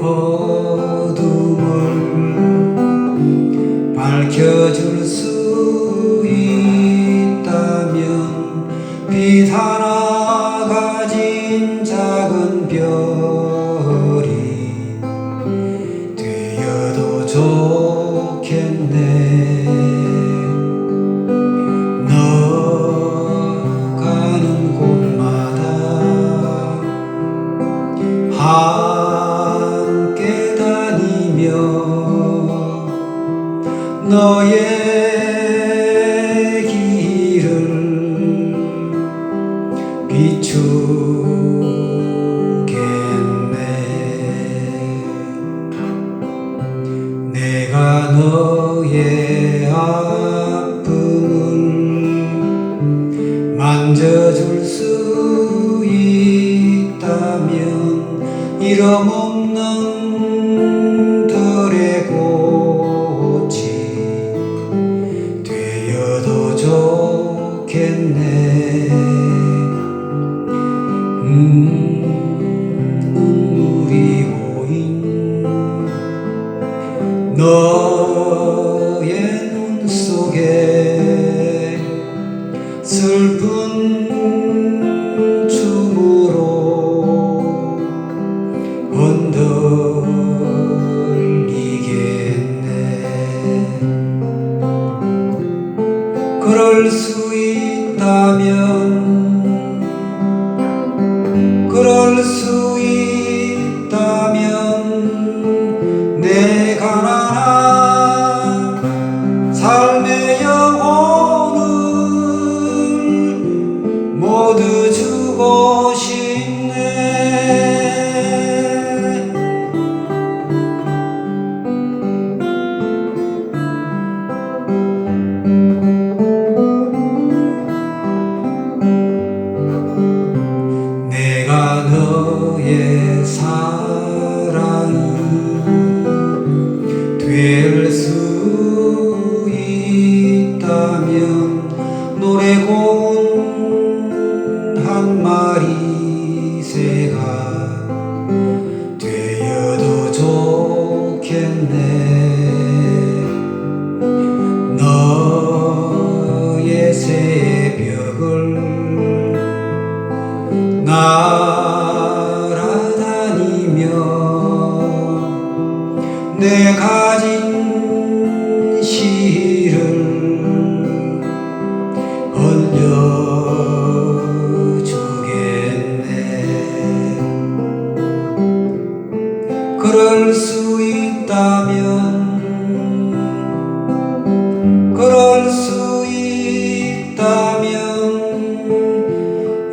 어둠을 밝혀줄 수 있다면 빛 하나 가진 작은 별이 되어도 좋겠네 너의 길을 비추겠네. 내가 너의 아픔을 만져줄 수 있다면 없는 너의 눈 속에 슬픈 춤으로 흔들리겠네. 그럴 수 있다면 내 가진 시를 올려주겠네. 그럴 수 있다면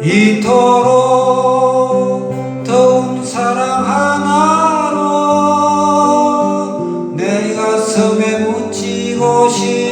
이토록 것이